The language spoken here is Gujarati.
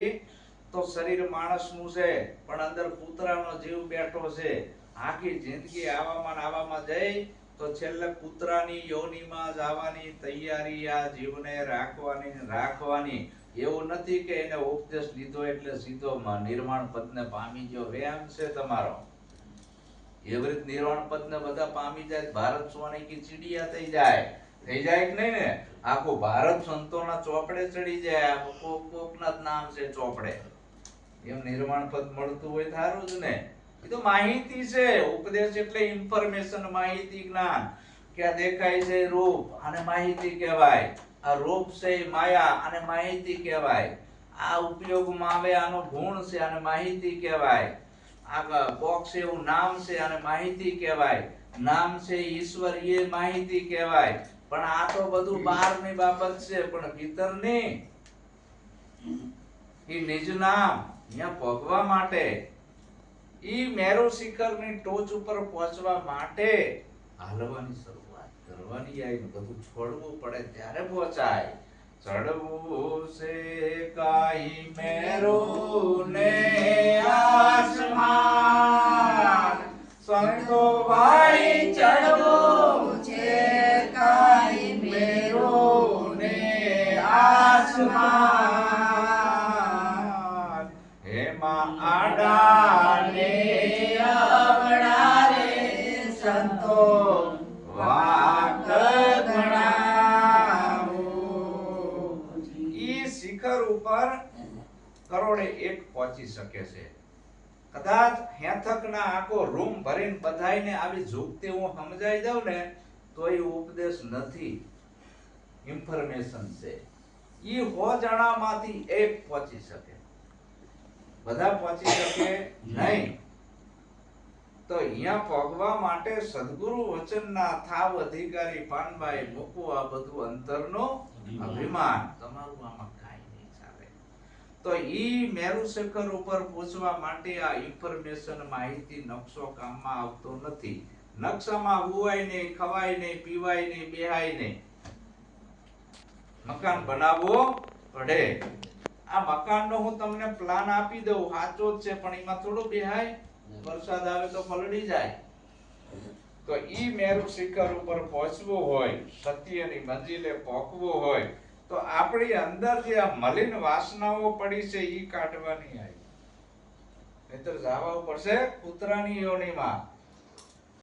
તો શરીર માણસનું છે, પણ અંદર કૂતરાનો જીવ બેઠો છે. આખી જિંદગી આવામાં આવામાં જઈ, તો છેલ્લે કૂતરાની યોનીમાં જવાની તૈયારી આ જીવને રાખવાની રાખવાની. એવું નથી કે એને ઉપદેશ લીધો એટલે સીધો નિર્માણ પદને પામી ગયો. વ્યાયામ છે તમારો. એવી રીતે નિર્વાણ પદને બધા પામી જાય, ભારત સોની કી ચીડિયા થઈ જાય. થઈ જાય કે નહીં ને? આખો ભારત સંતોના ચોપડે ચડી જાય કોક કોકના નામ છે ચોપડે. એમ નિર્માણ પદ મળતું હોય થારું જ ને. એ તો માહિતી છે, ઉપદેશ એટલે ઇન્ફોર્મેશન માહિતી જ્ઞાન. કે આ દેખાય છે રૂપ, આને માહિતી કહેવાય. આ રૂપ છે માયા, આને માહિતી કહેવાય. આ ઉપયોગમાં આવે, આનો ગુણ છે, આને માહિતી કહેવાય. આ બોક્સ એવું નામ છે, આને માહિતી કહેવાય. નામ છે ઈશ્વર, એ માહિતી કહેવાય. પણ આ તો બધું બહારની બાબત છે, પણ ભીતરની ઈ નિજ નામ અહીંયા ભોગવા માટે, ઈ મેરુ શિખરની ટોચ ઉપર પહોંચવા માટે હાલવાની શરૂઆત કરવાની આ બધું છોડવું પડે ત્યારે પહોંચાય. ચડવું છે કાઈ મેરો ને આસમાન. સંતો ભાઈ ચડવું આસમાન હેમાં આડા ને રે સંતો વાક ગણાવું. ઈ શિખર ઉપર કરોડે એક પહોંચી શકે છે. કદાચ હેથકના આખો રૂમ ભરીને બધાયને આવી ઝૂકતી હું સમજાઈ દઉં ને તો એ ઉપદેશ નથી. ઇન્ફોર્મેશન છે. ઈ હો જણામાંથી એક પહોંચી શકે. બધા પહોંચી શકે નહીં. તો અહીંયા પગવા માટે સદગુરુ વચનના થાવ અધિકારી પાનભાઈ મૂકવું આ બધું અંતરનો અભિમાન. તમારું આમાં કાંઈ નહીં ચાલે. તો ઈ મેરુ શિખર ઉપર પહોંચવા માટે આ ઇન્ફોર્મેશન માહિતી નકશો કામમાં આવતો નથી. નકશામાં હુવાય નહીં ખવાય નહીં પીવાય નહીં બેહાય નહીં. મકાન બનાવવો પડે. આ મકાનનો હું તમને પ્લાન આપી દઉં. સાચો જ છે, પણ એમાં થોડું બેહાય. વરસાદ આવે તો પલળી જાય. તો ઈ મેરુ શિખર ઉપર પહોંચવું હોય, સત્યની મંજિલે પહોંચવું હોય, તો આપણી અંદર જે આ મલિન વાસનાઓ પડી છે, ઈ કાઢવાની આવી. નહીતર જાવા પડશે કૂતરાની યોનિમાં.